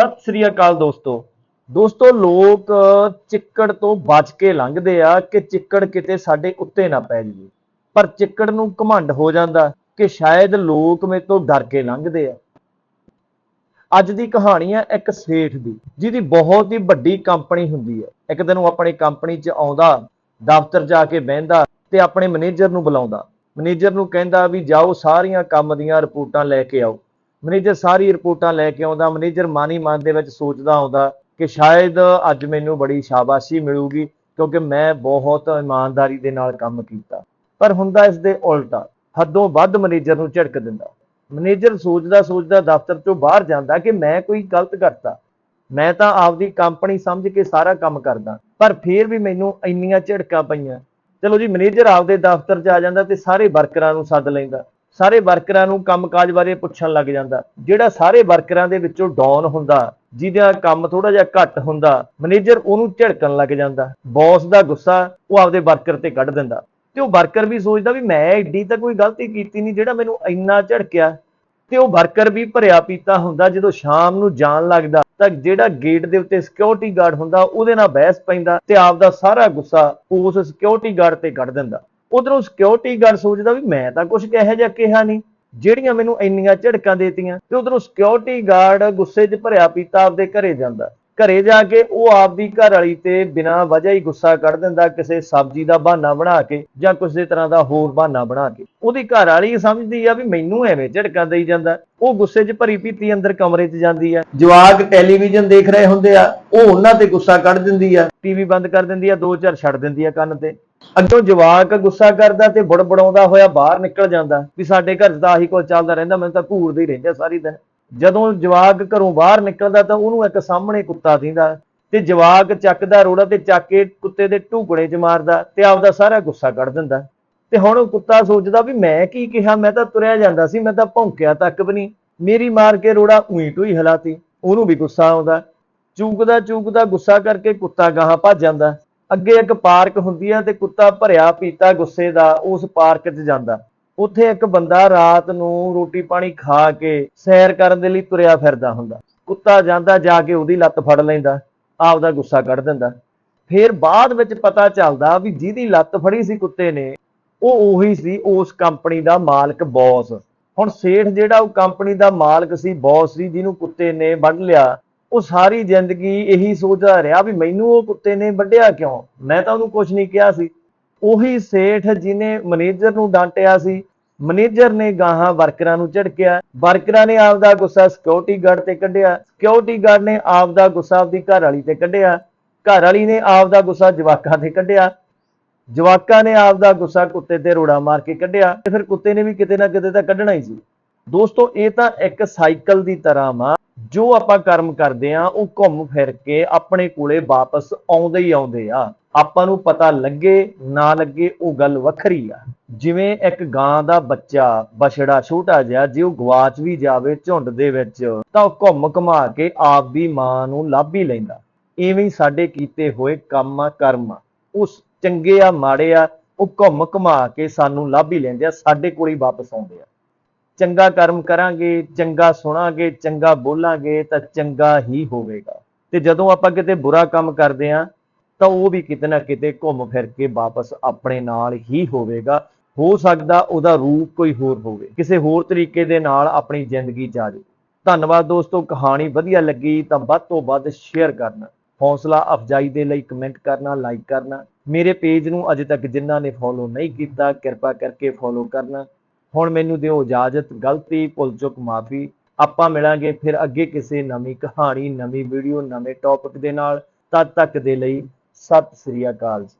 ਸਤਿ ਸ੍ਰੀ ਅਕਾਲ ਦੋਸਤੋ। ਦੋਸਤੋ, ਲੋਕ ਚਿੱਕੜ ਤੋਂ ਬਚ ਕੇ ਲੰਘਦੇ ਆ ਕਿ ਚਿੱਕੜ ਕਿਤੇ ਸਾਡੇ ਉੱਤੇ ਨਾ ਪੈ ਜਾਵੇ ਪਰ ਚਿੱਕੜ ਨੂੰ ਘਮੰਡ ਹੋ ਜਾਂਦਾ ਕਿ ਸ਼ਾਇਦ ਲੋਕ ਮੇਰੇ ਤੋਂ ਡਰ ਕੇ ਲੰਘਦੇ ਆ। ਅੱਜ ਦੀ ਕਹਾਣੀ ਹੈ ਇੱਕ ਸੇਠ ਦੀ, ਜਿਹਦੀ ਬਹੁਤ ਹੀ ਵੱਡੀ ਕੰਪਨੀ ਹੁੰਦੀ ਹੈ ਇੱਕ ਦਿਨ ਉਹ ਆਪਣੀ ਕੰਪਨੀ 'ਚ ਆਉਂਦਾ, ਦਫ਼ਤਰ ਜਾ ਕੇ ਬਹਿੰਦਾ ਤੇ ਆਪਣੇ ਮੈਨੇਜਰ ਨੂੰ ਬੁਲਾਉਂਦਾ। ਮੈਨੇਜਰ ਨੂੰ ਕਹਿੰਦਾ ਵੀ ਜਾਓ, ਸਾਰੀਆਂ ਕੰਮ ਦੀਆਂ ਰਿਪੋਰਟਾਂ ਲੈ ਕੇ ਆਓ। ਮੈਨੇਜਰ ਸਾਰੀ ਰਿਪੋਰਟਾਂ ਲੈ ਕੇ ਆਉਂਦਾ ਮੈਨੇਜਰ ਮਨ ਹੀ ਮਨ ਦੇ ਵਿੱਚ ਸੋਚਦਾ ਆਉਂਦਾ ਕਿ ਸ਼ਾਇਦ ਅੱਜ ਮੈਨੂੰ ਬੜੀ ਸ਼ਾਬਾਸ਼ੀ ਮਿਲੂਗੀ ਕਿਉਂਕਿ ਮੈਂ ਬਹੁਤ ਇਮਾਨਦਾਰੀ ਦੇ ਨਾਲ ਕੰਮ ਕੀਤਾ। ਪਰ ਹੁੰਦਾ ਇਸ ਦੇ ਉਲਟਾ, ਹੱਦੋਂ ਵੱਧ ਮੈਨੇਜਰ ਨੂੰ ਝਿੜਕ ਦਿੰਦਾ। ਮੈਨੇਜਰ ਸੋਚਦਾ ਸੋਚਦਾ ਦਫ਼ਤਰ ਤੋਂ ਬਾਹਰ ਜਾਂਦਾ ਕਿ ਮੈਂ ਕੋਈ ਗਲਤ ਕਰਤਾ। ਮੈਂ ਤਾਂ ਆਪਦੀ ਕੰਪਨੀ ਸਮਝ ਕੇ ਸਾਰਾ ਕੰਮ ਕਰਦਾ, ਪਰ ਫਿਰ ਵੀ ਮੈਨੂੰ ਇੰਨੀਆਂ ਝਿੜਕਾਂ ਪਈਆਂ। ਚਲੋ ਜੀ ਮੈਨੇਜਰ ਆਪਦੇ ਦਫ਼ਤਰ 'ਚ ਆ ਜਾਂਦਾ ਤੇ ਸਾਰੇ ਵਰਕਰਾਂ ਨੂੰ ਸੱਦ ਲੈਂਦਾ। ਸਾਰੇ ਵਰਕਰਾਂ ਨੂੰ ਕੰਮਕਾਜ ਬਾਰੇ ਪੁੱਛਣ ਲੱਗ ਜਾਂਦਾ। ਜਿਹੜਾ ਸਾਰੇ ਵਰਕਰਾਂ ਦੇ ਵਿੱਚੋਂ ਡਾਊਨ ਹੁੰਦਾ, ਜਿਹਦਾ ਕੰਮ ਥੋੜਾ ਜਿਹਾ ਘੱਟ ਹੁੰਦਾ, ਮੈਨੇਜਰ ਉਹਨੂੰ ਝਿੜਕਣ ਲੱਗ ਜਾਂਦਾ। ਬੌਸ ਦਾ ਗੁੱਸਾ ਉਹ ਆਪਦੇ ਵਰਕਰ ਤੇ ਕੱਢ ਦਿੰਦਾ। ਤੇ ਉਹ ਵਰਕਰ ਵੀ ਸੋਚਦਾ ਵੀ ਮੈਂ ਏਡੀ ਤਾਂ ਕੋਈ ਗਲਤੀ ਕੀਤੀ ਨਹੀਂ, ਜਿਹੜਾ ਮੈਨੂੰ ਇੰਨਾ ਝੜਕਿਆ। ਤੇ ਉਹ ਵਰਕਰ ਵੀ ਭਰਿਆ ਪੀਤਾ ਹੁੰਦਾ, ਜਦੋਂ ਸ਼ਾਮ ਨੂੰ ਜਾਣ ਲੱਗਦਾ, ਤਾਂ ਜਿਹੜਾ ਗੇਟ ਦੇ ਉੱਤੇ ਸਿਕਿਉਰਿਟੀ ਗਾਰਡ ਹੁੰਦਾ, ਉਹਦੇ ਨਾਲ ਬਹਿਸ ਪੈਂਦਾ ਤੇ ਆਪਦਾ ਸਾਰਾ ਗੁੱਸਾ ਉਸ ਸਿਕਿਉਰਿਟੀ ਗਾਰਡ ਤੇ ਕੱਢ ਦਿੰਦਾ। ਉਧਰੋਂ ਸਿਕਿਉਰਿਟੀ ਗਾਰਡ ਸੋਚਦਾ ਵੀ ਮੈਂ ਤਾਂ ਕੁਝ ਕਿਹੋ ਜਿਹਾ ਕਿਹਾ ਨਹੀਂ। ਜਿਹੜੀਆਂ ਮੈਨੂੰ ਇੰਨੀਆਂ ਝੜਕਾਂ ਦੇਤੀਆਂ ਤੇ ਉਧਰੋਂ ਸਿਕਿਉਰਿਟੀ ਗਾਰਡ ਗੁੱਸੇ 'ਚ ਭਰਿਆ ਪੀਤਾ ਆਪਦੇ ਘਰੇ ਜਾਂਦਾ। ਘਰੇ ਜਾ ਕੇ ਉਹ ਆਪਦੀ ਘਰ ਵਾਲੀ ਤੇ ਬਿਨਾਂ ਵਜ੍ਹਾ ਹੀ ਗੁੱਸਾ ਕੱਢ ਦਿੰਦਾ ਕਿਸੇ ਸਬਜ਼ੀ ਦਾ ਬਹਾਨਾ ਬਣਾ ਕੇ ਜਾਂ ਕਿਸੇ ਤਰ੍ਹਾਂ ਦਾ ਹੋਰ ਬਹਾਨਾ ਬਣਾ ਕੇ। ਉਹਦੀ ਘਰ ਵਾਲੀ ਸਮਝਦੀ ਆ ਵੀ ਮੈਨੂੰ ਐਵੇਂ ਝੜਕਾਂ ਦੇਈ ਜਾਂਦਾ। ਉਹ ਗੁੱਸੇ 'ਚ ਭਰੀ ਪੀਤੀ ਅੰਦਰ ਕਮਰੇ 'ਚ ਜਾਂਦੀ ਆ। ਜਵਾਕ ਟੈਲੀਵਿਜ਼ਨ ਦੇਖ ਰਹੇ ਹੁੰਦੇ ਆ, ਉਹ ਉਹਨਾਂ ਤੇ ਗੁੱਸਾ ਕੱਢ ਦਿੰਦੀ ਆ। ਟੀਵੀ ਬੰਦ ਕਰ ਦਿੰਦੀ ਆ, ਦੋ ਚਾਰ ਛੱਡ ਦਿੰਦੀ ਆ ਕੰਨ ਤੇ। ਅੱਗੋਂ ਜਵਾਕ ਗੁੱਸਾ ਕਰਦਾ ਤੇ ਬੜਬੜਾਉਂਦਾ ਹੋਇਆ ਬਾਹਰ ਨਿਕਲ ਜਾਂਦਾ, ਵੀ ਸਾਡੇ ਘਰ 'ਚ ਤਾਂ ਆਹੀ ਕੁਝ ਚੱਲਦਾ ਰਹਿੰਦਾ, ਮੈਨੂੰ ਤਾਂ ਘੂਰਦੇ ਹੀ ਰਹਿੰਦਾ ਸਾਰੀ ਦਿਨ। ਜਦੋਂ ਜਵਾਕ ਘਰੋਂ ਬਾਹਰ ਨਿਕਲਦਾ ਤਾਂ ਉਹਨੂੰ ਇੱਕ ਸਾਹਮਣੇ ਕੁੱਤਾ ਦਿੰਦਾ ਤੇ ਜਵਾਕ ਚੱਕਦਾ ਰੋੜਾ ਤੇ ਚੱਕ ਕੇ ਕੁੱਤੇ ਦੇ ਢੂਕੜੇ 'ਚ ਮਾਰਦਾ ਤੇ ਆਪਦਾ ਸਾਰਾ ਗੁੱਸਾ ਕੱਢ ਦਿੰਦਾ। ਤੇ ਹੁਣ ਉਹ ਕੁੱਤਾ ਸੋਚਦਾ ਵੀ ਮੈਂ ਕੀ ਕਿਹਾ, ਮੈਂ ਤਾਂ ਤੁਰਿਆ ਜਾਂਦਾ ਸੀ, ਮੈਂ ਤਾਂ ਭੌਂਕਿਆ ਤੱਕ ਵੀ ਨਹੀਂ। ਮੇਰੀ ਮਾਰ ਕੇ ਰੋੜਾ ਉਹੀ ਟੂਈ ਹਲਾਤੀ, ਉਹਨੂੰ ਵੀ ਗੁੱਸਾ ਆਉਂਦਾ। ਚੂਕਦਾ ਚੂਕਦਾ ਗੁੱਸਾ ਕਰਕੇ ਕੁੱਤਾ ਗਾਹਾਂ ਭੱਜ ਜਾਂਦਾ। ਅੱਗੇ ਇੱਕ ਪਾਰਕ ਹੁੰਦੀ ਆ ਤੇ ਕੁੱਤਾ ਭਰਿਆ ਪੀਤਾ ਗੁੱਸੇ ਦਾ, ਉਸ ਪਾਰਕ 'ਚ ਜਾਂਦਾ। ਉੱਥੇ ਇੱਕ ਬੰਦਾ ਰਾਤ ਨੂੰ ਰੋਟੀ ਪਾਣੀ ਖਾ ਕੇ ਸੈਰ ਕਰਨ ਦੇ ਲਈ ਤੁਰਿਆ ਫਿਰਦਾ ਹੁੰਦਾ। ਕੁੱਤਾ ਜਾਂਦਾ, ਜਾ ਕੇ ਉਹਦੀ ਲੱਤ ਫੜ ਲੈਂਦਾ, ਆਪਦਾ ਗੁੱਸਾ ਕੱਢ ਦਿੰਦਾ। ਫਿਰ ਬਾਅਦ ਵਿੱਚ ਪਤਾ ਚੱਲਦਾ ਵੀ ਜਿਹਦੀ ਲੱਤ ਫੜੀ ਸੀ ਕੁੱਤੇ ਨੇ, ਉਹ ਉਹੀ ਸੀ ਉਸ ਕੰਪਨੀ ਦਾ ਮਾਲਕ ਬੌਸ। ਹੁਣ ਸੇਠ ਜਿਹੜਾ ਉਹ ਕੰਪਨੀ ਦਾ ਮਾਲਕ ਸੀ, ਬੌਸ ਸੀ ਜਿਹਨੂੰ ਕੁੱਤੇ ਨੇ ਵੱਢ ਲਿਆ ਉਹ ਸਾਰੀ ਜ਼ਿੰਦਗੀ ਇਹੀ ਸੋਚਦਾ ਰਿਹਾ ਵੀ ਮੈਨੂੰ ਉਹ ਕੁੱਤੇ ਨੇ ਵੱਢਿਆ ਕਿਉਂ? ਮੈਂ ਤਾਂ ਉਹਨੂੰ ਕੁਝ ਨਹੀਂ ਕਿਹਾ ਸੀ। ਉਹੀ ਸੇਠ ਜਿਹਨੇ ਮੈਨੇਜਰ ਨੂੰ ਡਾਂਟਿਆ ਸੀ, ਮੈਨੇਜਰ ਨੇ ਗਾਹਾਂ ਵਰਕਰਾਂ ਨੂੰ ਝੜਕਿਆ। ਵਰਕਰਾਂ ਨੇ ਆਪਦਾ ਗੁੱਸਾ ਸਿਕਿਉਰਿਟੀ ਗਾਰਡ ਤੇ ਕੱਢਿਆ। ਸਿਕਿਉਰਿਟੀ ਗਾਰਡ ਨੇ ਆਪਦਾ ਗੁੱਸਾ ਆਪਦੀ ਘਰ ਵਾਲੀ ਤੇ ਕੱਢਿਆ। ਘਰ ਵਾਲੀ ਨੇ ਆਪਦਾ ਗੁੱਸਾ ਜਵਾਕਾਂ ਤੇ ਕੱਢਿਆ। ਜਵਾਕਾਂ ਨੇ ਆਪਦਾ ਗੁੱਸਾ ਕੁੱਤੇ ਤੇ ਰੋੜਾ ਮਾਰ ਕੇ ਕੱਢਿਆ। ਤੇ ਫਿਰ ਕੁੱਤੇ ਨੇ ਵੀ ਕਿਤੇ ਨਾ ਕਿਤੇ ਤਾਂ ਕੱਢਣਾ ਹੀ ਸੀ। ਦੋਸਤੋ, ਇਹ ਤਾਂ ਇੱਕ ਸਾਈਕਲ ਦੀ ਤਰ੍ਹਾਂ ਵਾ। ਜੋ ਆਪਾਂ ਕਰਮ ਕਰਦੇ ਆ, ਉਹ ਘੁੰਮ ਫਿਰ ਕੇ ਆਪਣੇ ਕੋਲੇ ਵਾਪਸ ਆਉਂਦੇ ਹੀ ਆਉਂਦੇ ਆ। ਆਪਾਂ ਨੂੰ ਪਤਾ ਲੱਗੇ, ਨਾ ਲੱਗੇ, ਉਹ ਗੱਲ ਵੱਖਰੀ ਆ। ਜਿਵੇਂ ਇੱਕ ਗਾਂ ਦਾ ਬੱਚਾ, ਬਛੜਾ ਛੋਟਾ ਜਿਹਾ, ਜੇ ਉਹ ਗਵਾਚ ਵੀ ਜਾਵੇ ਝੁੰਡ ਦੇ ਵਿੱਚ, ਤਾਂ ਉਹ ਘੁੰਮ ਘਮਾ ਕੇ ਆਪ ਦੀ ਮਾਂ ਨੂੰ ਲੱਭ ਹੀ ਲੈਂਦਾ। ਐਵੇਂ ਹੀ ਸਾਡੇ ਕੀਤੇ ਹੋਏ ਕੰਮ ਆ, ਕਰਮ ਆ। ਉਸ ਚੰਗੇ ਆ, ਮਾੜੇ ਆ, ਉਹ ਘੁੰਮ ਘਮਾ ਕੇ ਸਾਨੂੰ ਲੱਭ ਹੀ ਲੈਂਦੇ ਆ, ਸਾਡੇ ਕੋਲ ਹੀ ਵਾਪਸ ਆਉਂਦੇ ਆ। ਚੰਗਾ ਕਰਮ ਕਰਾਂਗੇ, ਚੰਗਾ ਸੁਣਾਂਗੇ, ਚੰਗਾ ਬੋਲਾਂਗੇ ਤਾਂ ਚੰਗਾ ਹੀ ਹੋਵੇਗਾ। ਤੇ ਜਦੋਂ ਆਪਾਂ ਕਿਤੇ ਬੁਰਾ ਕੰਮ ਕਰਦੇ ਆ, ਤਾਂ ਉਹ ਵੀ ਕਿਤੇ ਨਾ ਕਿਤੇ ਘੁੰਮ ਫਿਰ ਕੇ ਵਾਪਸ ਆਪਣੇ ਨਾਲ ਹੀ ਹੋਵੇਗਾ। ਹੋ ਸਕਦਾ ਉਹਦਾ ਰੂਪ ਕੋਈ ਹੋਰ ਹੋਵੇ। ਕਿਸੇ ਹੋਰ ਤਰੀਕੇ ਦੇ ਨਾਲ ਆਪਣੀ ਜ਼ਿੰਦਗੀ ਚ ਜਾਵੇ। ਧੰਨਵਾਦ ਦੋਸਤੋ, ਕਹਾਣੀ ਵਧੀਆ ਲੱਗੀ ਤਾਂ ਵੱਧ ਤੋਂ ਵੱਧ ਸ਼ੇਅਰ ਕਰਨਾ। ਹੌਸਲਾ ਅਫਜਾਈ ਦੇ ਲਈ ਕਮੈਂਟ ਕਰਨਾ ਲਾਈਕ ਕਰਨਾ। ਮੇਰੇ ਪੇਜ ਨੂੰ ਅਜੇ ਤੱਕ ਜਿਨ੍ਹਾਂ ਨੇ ਫੋਲੋ ਨਹੀਂ ਕੀਤਾ, ਕਿਰਪਾ ਕਰਕੇ ਫੋਲੋ ਕਰਨਾ। ਹੁਣ ਮੈਨੂੰ ਦਿਓ ਇਜਾਜ਼ਤ, ਗਲਤੀ, ਭੁੱਲ ਚੁੱਕ ਮਾਫੀ, ਆਪਾਂ ਮਿਲਾਂਗੇ ਫਿਰ ਅੱਗੇ ਕਿਸੇ ਨਵੀਂ ਕਹਾਣੀ, ਨਵੀਂ ਵੀਡੀਓ ਨਵੇਂ ਟੌਪਿਕ ਦੇ ਨਾਲ। ਤਦ ਤੱਕ ਦੇ ਲਈ ਸਤਿ ਸ੍ਰੀ ਅਕਾਲ ਜੀ।